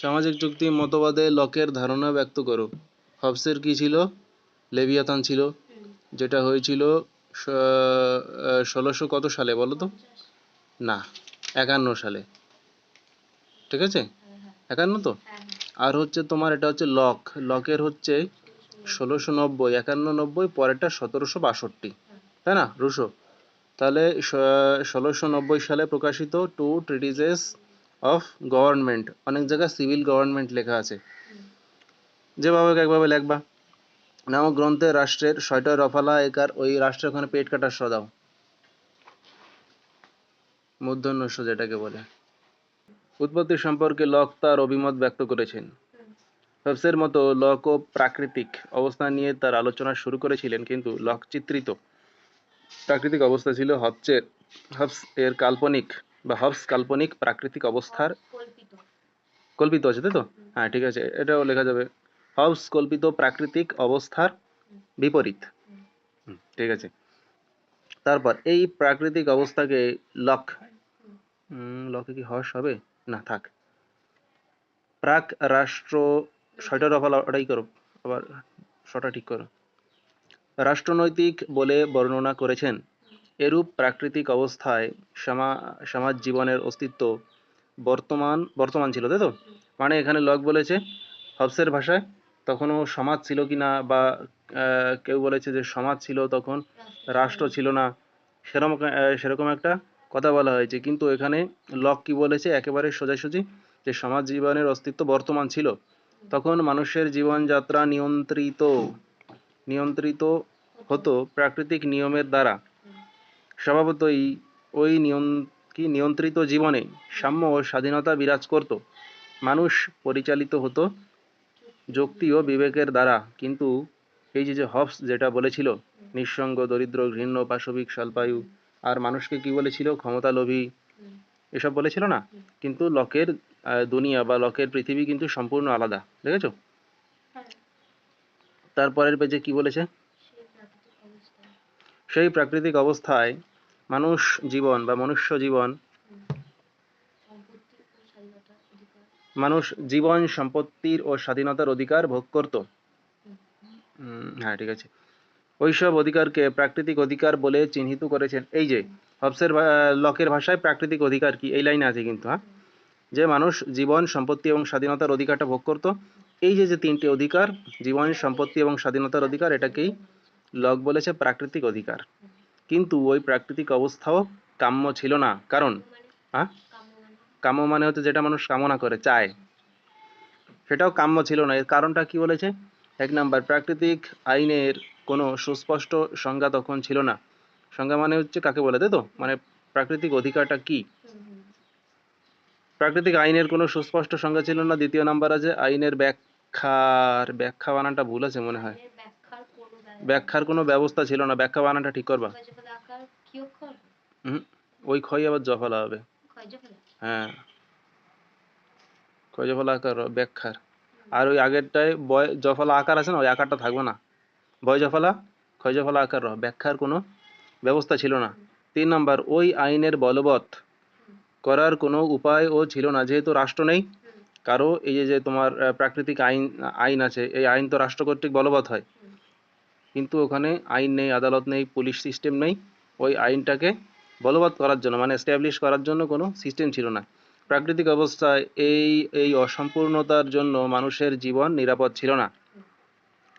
সামাজিক চুক্তি, মতবাদে লকের ধারণা ব্যক্ত করো। হবসের কি ছিল? লেভিয়াথান ছিল। যেটা হয়েছিল ষোলোশো কত সালে বলো তো? না, একান্ন সালে। ঠিক আছে? একান্ন তো? আর হচ্ছে তোমার এটা হচ্ছে লক। লকের হচ্ছে ষোলোশো নব্বই, একান্ন নব্বই, পরেরটা সতেরোশো বাষট্টি। তাই না, রুশো? তাহলে ষোলোশো নব্বই সালে প্রকাশিত টু ট্রিটিজেস অফ গভর্নমেন্ট অনেক জায়গায় সিভিল গভর্নমেন্ট লেখা আছে। যেভাবে একভাবে লেখবা। নামক গ্রন্থে রাষ্ট্রের ছয়টা রফালা একার ওই রাষ্ট্রের ওখানে পেট কাটার সদাও দাও যেটাকে বলে। উৎপত্তি সম্পর্কে লক তার অভিমত ব্যক্ত করেছেন। হবসের মতো লক ও প্রাকৃতিক অবস্থা নিয়ে তার আলোচনা শুরু করেছিলেন, কিন্তু লক চিত্রিত। প্রাকৃতিক অবস্থা ছিল হবসের, হবস এর কাল্পনিক। বা হবস কাল্পনিক প্রাকৃতিক অবস্থার কল্পিত। আছে তাই তো? হ্যাঁ ঠিক আছে এটাও লেখা যাবে। হবস কল্পিত প্রাকৃতিক অবস্থার বিপরীত। ঠিক আছে। তারপর এই প্রাকৃতিক অবস্থাকে লক। লকে কি হর্ষ হবে? না থাক। প্রাক রাষ্ট্র ছয়টা রফা লড়াই করো আবার ছটা ঠিক করো। রাষ্ট্রনৈতিক বলে বর্ণনা করেছেন। এরূপ প্রাকৃতিক অবস্থায় সমা- সমাজ জীবনের অস্তিত্ব বর্তমান বর্তমান ছিল, তাই তো? মানে এখানে লক বলেছে হবসের ভাষায়, তখনও সমাজ ছিল কি না বা কেউ বলেছে যে সমাজ ছিল তখন, রাষ্ট্র ছিল না সেরকম সেরকম একটা কথা বলা হয়েছে। কিন্তু এখানে লক কি বলেছে? একেবারে সোজাসুজি যে সমাজ জীবনের অস্তিত্ব বর্তমান ছিল, তখন মানুষের জীবনযাত্রা নিয়ন্ত্রিত নিয়ন্ত্রিত হতো প্রাকৃতিক নিয়মের দ্বারা। স্বভাবতই ওই কি নিয়ন্ত্রিত জীবনে সাম্য ও স্বাধীনতা বিরাজ করত। মানুষ পরিচালিত হতো যুক্তি ও বিবেকের দ্বারা। কিন্তু এই যে যে হবস যেটা বলেছিল, নিঃসঙ্গ, দরিদ্র, ঘৃণ্য, পাশবিক, স্বল্পায়ু, আর মানুষকে কি বলেছিল? ক্ষমতা লোভী এসব বলেছিল না? কিন্তু লকের দুনিয়া বা লকের পৃথিবী কিন্তু সম্পূর্ণ আলাদা, দেখেছ? তারপরের পেজে কি বলেছে? সেই প্রাকৃতিক অবস্থায় মানুষ জীবন বা মনুষ্য জীবন, মানুষ জীবন সম্পত্তির ও স্বাধীনতার অধিকার ভোগ করত। হ্যাঁ ঠিক আছে। ওইসব অধিকারকে প্রাকৃতিক অধিকার বলে চিহ্নিত করেছেন। এই যে, হবসের লকের ভাষায় প্রাকৃতিক অধিকার কি? এই লাইনে আছে কিন্তু হ্যাঁ? যে মানুষ জীবন, সম্পত্তি এবং স্বাধীনতার অধিকারটা ভোগ করত। এই যে যে তিনটি অধিকার, জীবন, সম্পত্তি এবং স্বাধীনতার অধিকার, এটাকেই লক বলেছে প্রাকৃতিক অধিকার। কিন্তু ওই প্রাকৃতিক অবস্থাও কাম্য ছিল না। কারণ হ্যাঁ কাম্য মানে হচ্ছে যেটা মানুষ কামনা করে, চায়। সেটাও কাম্য ছিল না। এর কারণটা কি বলেছে? এক নাম্বার, প্রাকৃতিক আইনের কোনো সুস্পষ্ট সংজ্ঞা তখন ছিল না। সংজ্ঞা মানে হচ্ছে কাকে বলে, তাই তো? মানে প্রাকৃতিক অধিকারটা কি? প্রাকৃতিক আইনের কোনো সুস্পষ্ট সংজ্ঞা ছিল না। দ্বিতীয় নাম্বার আছে, আইনের ব্যাখ্যার, ব্যাখ্যা বানানটা ভুল আছে মনে হয়। ব্যাখ্যার কোনো ব্যবস্থা ছিল না। ব্যাখ্যা বানানটা ঠিক করবা ক্ষয়জ ফেলা আকার কি অক্ষর হুম ওই ক্ষয় আবার জফলা হবে। হ্যাঁ। ক্ষয় জফলা আকার ব্যাখ্যার। আর ওই আগেরটায় বয় জফলা আকার আছে না ওই আকারটা থাকবে না। বয় জফলা ক্ষয় জফলা আকার ব্যাখ্যার কোনো ব্যবস্থা ছিল না। তিন নাম্বার ওই আইনের বলবৎ করার কোনো উপায়ও ছিল না যেহেতু রাষ্ট্র নেই। কারও এই যে যে তোমার প্রাকৃতিক আইন আইন আছে এই আইন তো রাষ্ট্র কর্তৃক বলবৎ হয়। কিন্তু ওখানে আইন নেই আদালত নেই পুলিশ সিস্টেম নেই। ওই আইনটাকে বলবৎ করার জন্য মানে এস্টাবলিশ করার জন্য কোনো সিস্টেম ছিল না। প্রাকৃতিক অবস্থায় এই এই অসম্পূর্ণতার জন্য মানুষের জীবন নিরাপদ ছিল না।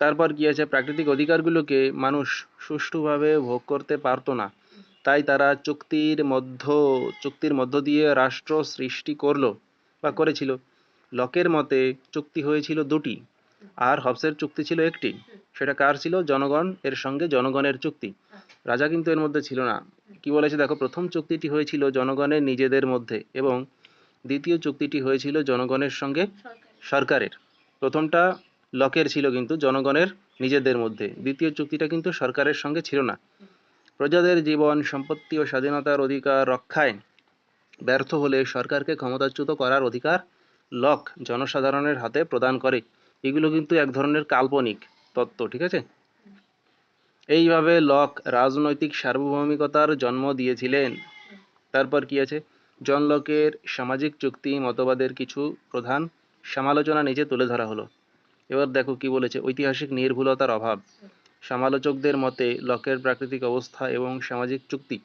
তারপর কি আছে প্রাকৃতিক অধিকারগুলোকে মানুষ সুষ্ঠুভাবে ভোগ করতে পারতো না। তাই তারা চুক্তির মধ্য চুক্তির মধ্য দিয়ে রাষ্ট্র সৃষ্টি করল বা করেছিল। লকের মতে চুক্তি হয়েছিল দুটি। আর হবসের চুক্তি ছিল একটি। সেটা কার ছিল? জনগণ, এর সঙ্গে জনগণের চুক্তি। রাজা কিন্তু এর মধ্যে ছিল না। কি বলেছে? দেখো, প্রথম চুক্তিটি হয়েছিল জনগণের নিজেদের মধ্যে এবং দ্বিতীয় চুক্তিটি হয়েছিল জনগণের সঙ্গে সরকারের। প্রথমটা লকের ছিল কিন্তু জনগণের নিজেদের মধ্যে। দ্বিতীয় চুক্তিটা কিন্তু সরকারের সঙ্গে ছিল না। প্রজাদের জীবন, সম্পত্তি ও স্বাধীনতার অধিকার রক্ষায় ব্যর্থ হলে সরকারকে ক্ষমতাচ্যুত করার অধিকার লক জনসাধারণের হাতে প্রদান করে। এগুলো কিন্তু এক ধরনের কাল্পনিক তত্ত্ব, ঠিক আছে? এইভাবে লক রাজনৈতিক সার্বভৌমিকতার জন্ম দিয়েছিলেন। তারপর কি আছে? জন লকের সামাজিক চুক্তি, মতবাদের কিছু প্রধান সমালোচনা নিচে তুলে ধরা হলো। এবার দেখো কি বলেছে, ঐতিহাসিক নির্ভুলতার অভাব। সমালোচকদের মতে লকের প্রাকৃতিক অবস্থা এবং সামাজিক চুক্তি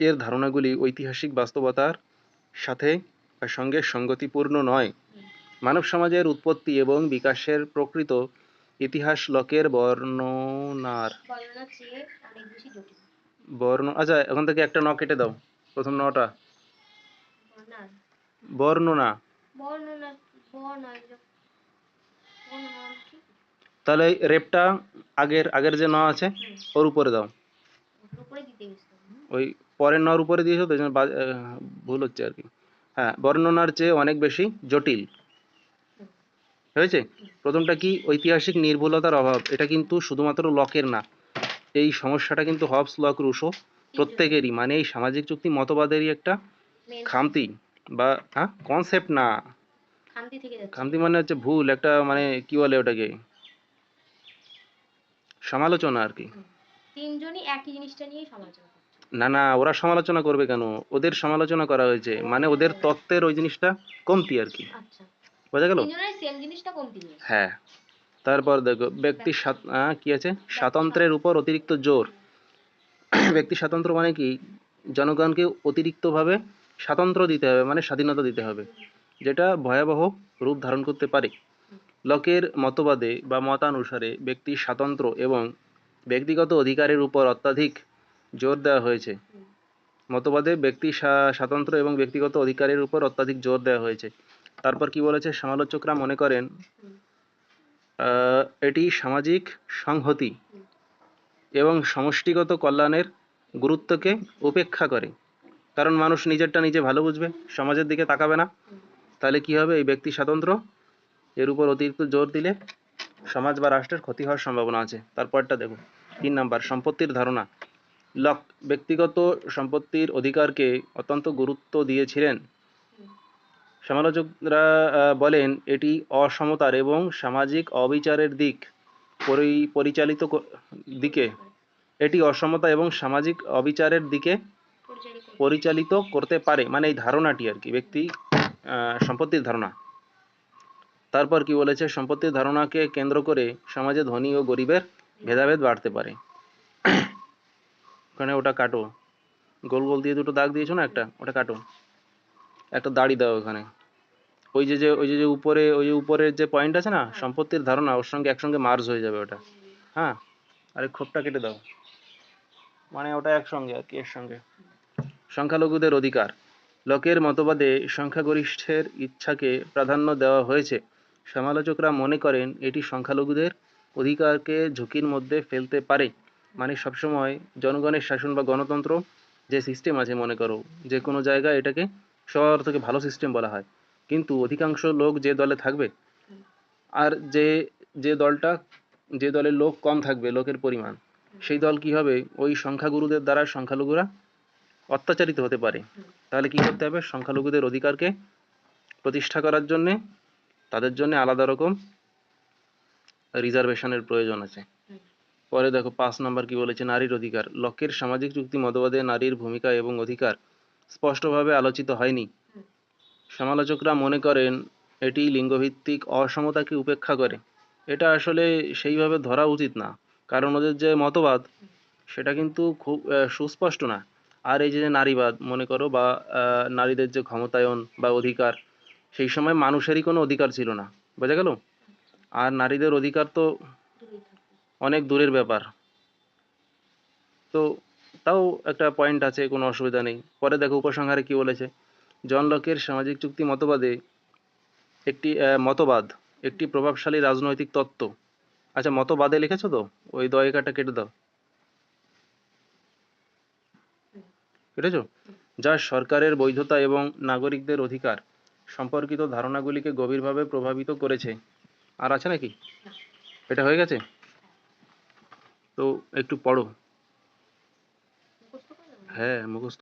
এর ধারণাগুলি ঐতিহাসিক বাস্তবতার সাথে বা সঙ্গে সঙ্গতিপূর্ণ নয়। মানব সমাজের উৎপত্তি এবং বিকাশের প্রকৃত ইতিহাস লকের বর্ণনার। বর্ণ আচ্ছা এখন থেকে একটা ন কেটে দাও প্রথম নটা। বর্ণনা? তাহলে রেপটা আগের আগের যে ন আছে ওর উপরে দাও। ওই পরের নর উপরে দিয়েছ তো ভুল হচ্ছে আর কি। হ্যাঁ বর্ণনার চেয়ে অনেক বেশি জটিল। হয়েছে? প্রথমটা কি? ঐতিহাসিক নির্ভুলতার অভাব। এটা কিন্তু শুধুমাত্র লকের না। এই সমস্যাটা কিন্তু হবস লক রুশো প্রত্যেকেরই। মানে এই সামাজিক চুক্তি মতবাদেরই একটা খামতি বা হ্যাঁ? কনসেপ্ট না। খামতি মানে হচ্ছে ভুল একটা মানে কি বলে ওটাকে? সমালোচনা আর কি। তিনজনই একই জিনিসটা নিয়েই সমালোচনা না না ওরা সমালোচনা করবে কেন? ওদের সমালোচনা করা হয়েছে। মানে ওদের তত্ত্বের ওই জিনিসটা কমতি আর কি। আচ্ছা। বোঝা গেল? হ্যাঁ। তারপর দেখো ব্যক্তি কি আছে? স্বাতন্ত্র্যের উপর অতিরিক্ত জোর। ব্যক্তি স্বাতন্ত্র মানে কি? জনগণকে অতিরিক্তভাবে স্বাতন্ত্র দিতে হবে মানে স্বাধীনতা দিতে হবে যেটা ভয়াবহ রূপ ধারণ করতে পারে। লকের মতবাদে বা মতানুসারে ব্যক্তির স্বাতন্ত্র্য এবং ব্যক্তিগত অধিকারের উপর অত্যাধিক জোর দেওয়া হয়েছে। মতবাদে ব্যক্তি স্বা- স্বাতন্ত্র্য এবং ব্যক্তিগত অধিকারের উপর অত্যাধিক জোর দেওয়া হয়েছে। তারপর কি বলেছে? সমালোচকরা মনে করেন এটি সামাজিক সংহতি এবং সমষ্টিগত কল্যাণের গুরুত্বকে উপেক্ষা করে। কারণ মানুষ নিজেরটা নিজে ভালো বুঝবে, সমাজের দিকে তাকাবে না। তাহলে কি হবে? এই ব্যক্তি স্বাতন্ত্র্য এর উপর অতিরিক্ত জোর দিলে সমাজ বা রাষ্ট্রের ক্ষতি হওয়ার সম্ভাবনা আছে। তারপরটা দেখো তিন নাম্বার, সম্পত্তির ধারণা। লক, ব্যক্তিগত সম্পত্তির অধিকারকে অত্যন্ত গুরুত্ব দিয়েছিলেন সমালোচকরা বলেন, এটি অসমতার এবং সামাজিক অবিচারের দিক পরি- পরিচালিত দিকে। এটি অসমতা এবং সামাজিক অবিচারের দিকে পরিচালিত করতে পারে। মানে এই ধারণাটি আর কি, ব্যক্তি সম্পত্তির ধারণা। তারপর কি বলেছে? সম্পত্তির ধারণাকে কেন্দ্র করে সমাজে ধনী ও গরিবের ভেদাভেদ বাড়তে পারে। ওখানে ওটা কাটো। গোল গোল দিয়ে দুটো দাগ দিয়েছ না একটা? ওটা কাটো। একটা দাড়ি দাও ওখানে। ওই যে যে ওই যে যে উপরে ওই যে উপরের যে পয়েন্ট আছে না সম্পত্তির ধারণা ওর সঙ্গে একসঙ্গে মার্জ হয়ে যাবে ওটা। হ্যাঁ? আরে খোপটা কেটে দাও। মানে ওটা একসঙ্গে আর কি এর সঙ্গে সংখ্যালঘুদের অধিকার। লকের মতবাদে সংখ্যাগরিষ্ঠের ইচ্ছাকে প্রাধান্য দেওয়া হয়েছে। সমালোচকরা মনে করেন এটি সংখ্যালঘুদের অধিকারকে ঝুঁকির মধ্যে ফেলতে পারে। মানে সবসময় জনগণের শাসন বা গণতন্ত্র যে সিস্টেম আছে মনে করো যে কোনো জায়গায় এটাকে থেকে ভালো সিস্টেম বলা হয়। কিন্তু অধিকাংশ লোক যে দলে থাকবে, আর যে যে দলটা, যে দলের লোক কম থাকবে, লোকের পরিমাণ, সেই দল কি হবে? ওই সংখ্যাগুরুদের দ্বারা সংখ্যালঘুরা অত্যাচারিত হতে পারে। তাহলে কি করতে হবে? সংখ্যালঘুদের অধিকারকে প্রতিষ্ঠা করার জন্যে, তাদের জন্য আলাদা রকম রিজার্ভেশনের প্রয়োজন আছে। পরে দেখো, পাঁচ নাম্বার কি বলেছে? নারীর অধিকার। লকের সামাজিক চুক্তি মতবাদে নারীর ভূমিকা এবং অধিকার স্পষ্টভাবে আলোচিত হয়নি। সমালোচকরা মনে করেন, এটি লিঙ্গভিত্তিক অসমতাকে উপেক্ষা করে। এটা আসলে সেইভাবে ধরা উচিত না, কারণ ওদের যে মতবাদ, সেটা কিন্তু খুব সুস্পষ্ট না। আর এই যে নারীবাদ, মনে করো, বা নারীদের যে ক্ষমতায়ন বা অধিকার, সেই সময় মানুষেরই কোনো অধিকার ছিল না। বোঝা গেল? আর নারীদের অধিকার তো অনেক দূরের ব্যাপার। তো তাও একটা পয়েন্ট আছে, কোনো অসুবিধা নেই। পরে দেখো উপসংহারে কি বলেছে? জন লকের সামাজিক চুক্তি মতবাদে একটি মতবাদ, একটি প্রভাবশালী রাজনৈতিক তত্ত্ব। আচ্ছা মতবাদে লিখেছো তো? ওই দয়কাটা কেটে দাও। কেটেছো? যা সরকারের বৈধতা এবং নাগরিকদের অধিকার সম্পর্কিত ধারণাগুলিকে গভীরভাবে প্রভাবিত করেছে। আর আছে নাকি? এটা হয়ে গেছে? তো একটু পড়ো। মুখস্থ করে নেব? হ্যাঁ মুখস্থ